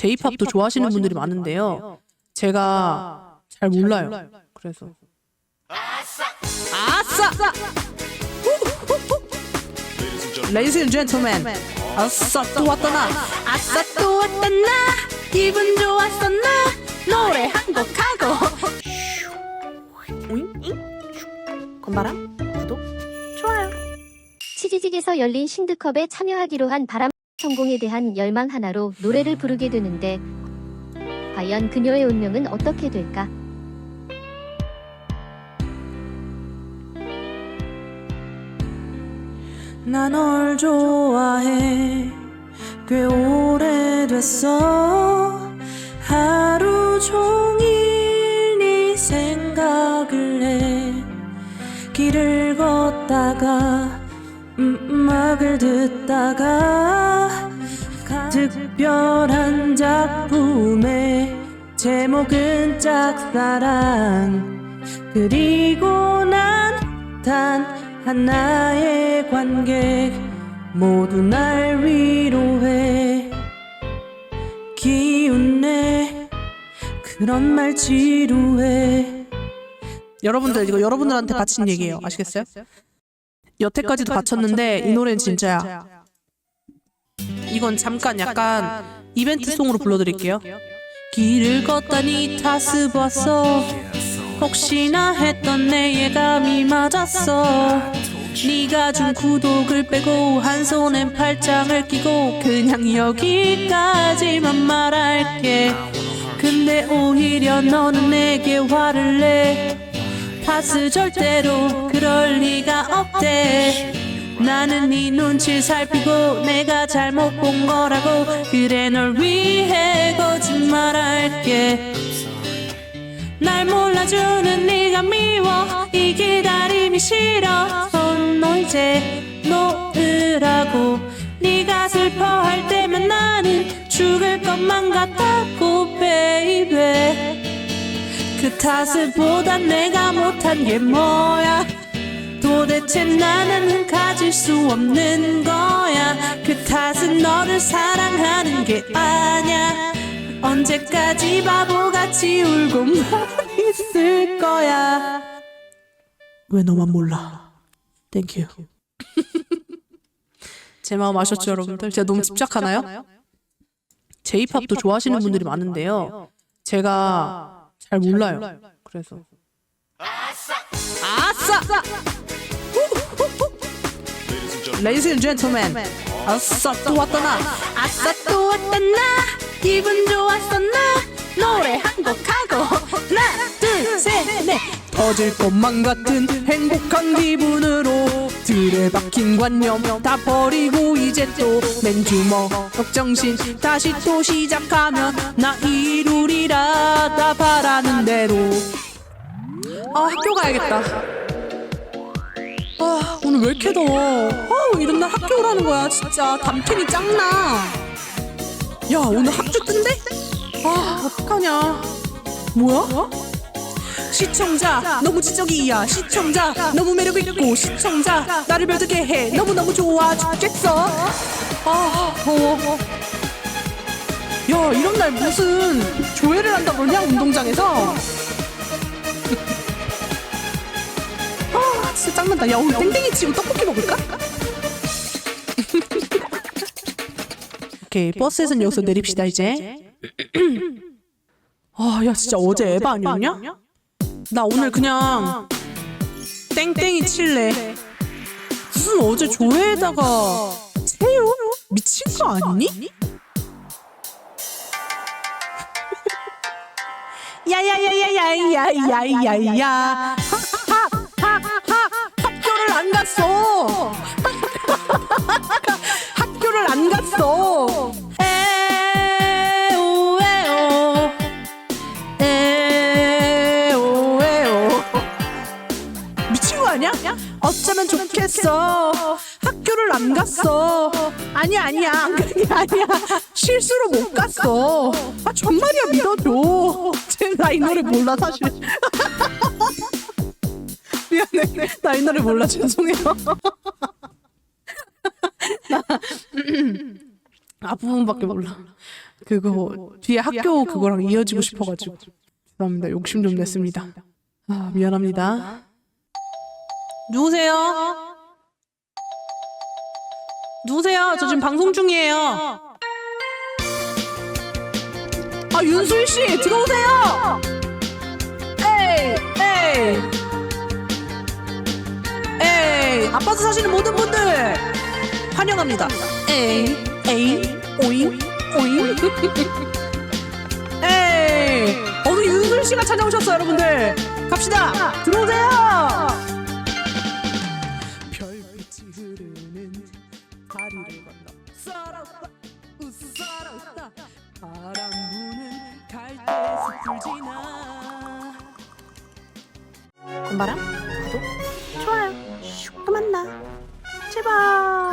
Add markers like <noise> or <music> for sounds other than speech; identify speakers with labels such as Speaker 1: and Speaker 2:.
Speaker 1: J-팝도 좋아하시는 분들이 많은데요. 제가 잘 몰라요. 그래서. 아싸! Ladies and gentlemen, 아싸 또 왔다 나? 아싸 또 왔다 나? 기분 좋았어 나? 노래 한 곡 하고. 오잉? 건바람? 구독? 좋아요.
Speaker 2: 치지직에서 열린 싱드컵에 참여하기로 한 바람 성공에 대한 열망 하나로 노래를 부르게 되는데 과연 그녀의 운명은 어떻게 될까?
Speaker 1: 나 널 좋아해. 꽤 오래됐어. 하루 종일 네 생각을 해. 길을 걷다가 음, 음악을 듣다가 특별한 작품의 제목은 짝사랑. 그리고 난 단 하나의 관객 모두 날 위로해. 기운내 그런 말 지루해. 여러분들 이거 여러분들한테 바친 얘기예요. 아시겠어요? 여태까지도 바쳤는데 이 노래는 진짜야 이건 잠깐 약간 이벤트 송으로 불러드릴게요. 길을 걷다니 다스 봤어. 혹시나 했던 내 예감이 맞았어. 네가 준 구독을 빼고 한 손엔 팔짱을 끼고 그냥 여기까지만 말할게. 근데 오히려 너는 내게 화를 내. 파스 절대로 그럴 리가 없대 나는 네 눈치 살피고 내가 잘못 본 거라고. 그래 널 위해 거짓말할게. 날 몰라주는 네가 미워. 이 기다림이 싫어. 너 이제 놓으라고. 네가 슬퍼할 때면 나는 죽을 것만 같다고 베이베 그 탓을 보다 내가 못한 게 뭐야 도대체 나는 가질 수 없는 거야. 그 탓은 너를 사랑하는 게 아냐 언제까지 바보같이 울고만 있을 거야. 왜 너만 몰라? 땡큐 <laughs> 제 마음 아셨죠 여러분들? 제가 너무 집착하나요? J-팝도 좋아하시는 분들이 많은데요. 제가 잘 몰라요. 그래서. 아싸! Ladies and gentlemen, 아싸 또 왔다 나? 아싸 또 왔다 나? 기분 좋았어 나? 노래 한 곡 하고. 하나 둘 셋 넷. 터질 것만 같은 행복한 기분으로 들에 박힌 관념 다 버리고 이제 또 맨주먹 걱정신 다시 또 시작하면 나 이루리라 다 바라는 대로. 아 학교 가야겠다. 아 오늘 왜 이렇게 더워? 아 이런 날 학교 오라는 거야 진짜. 담탱이 짱나. 야 오늘 학주 뜬대? 아 어떡하냐. 뭐야? 시청자 너무 지적이야 시청자. 너무 매력 있고 시청자. 나를 별들게 해. 너무너무 좋아 죽겠어. 아 더워. 야 이런 날 무슨 조회를 한다 그러냐 운동장에서? 아 진짜 짱난다. 야 오늘 땡땡이 치고 떡볶이 먹을까? 오케이 버스에선 여기서 내립시다 이제. <clears throat> 아 야 진짜 어제 에바 아니었냐? 나 오늘 그냥 땡땡이 칠래. 무슨 어제 조회에다가 세요? 미친 거 아니니? <laughs> 야야야야야야야야야. 학교를 안 갔어. <laughs> 학교를 안 갔어 어쩌면 좋겠어. 학교를 안 갔어. 아니야 아니야. 안 그런 게 아니야. 실수로 못 갔어. 아 정말이야 믿어줘. 나이 노래 몰라 사실. <laughs> 미안해. 나 이 노래 몰라 죄송해요. <laughs> 나 앞부분밖에 몰라. 그거 뒤에 학교 그거랑 이어지고 싶어가지고. 죄송합니다. 욕심 좀 냈습니다. 아 미안합니다. 누구세요? 누구세요? 저 지금 방송 중이에요. 아 윤술 씨 들어오세요. 에이 에이 에이 아파트 사시는 모든 분들 환영합니다. 에이 에이 오잉 오잉 에이 어느 윤술 씨가 찾아오셨어요 여러분들 갑시다 들어오세요.
Speaker 3: 곰바람? 구독? 좋아요. 슉 그만 나. 제발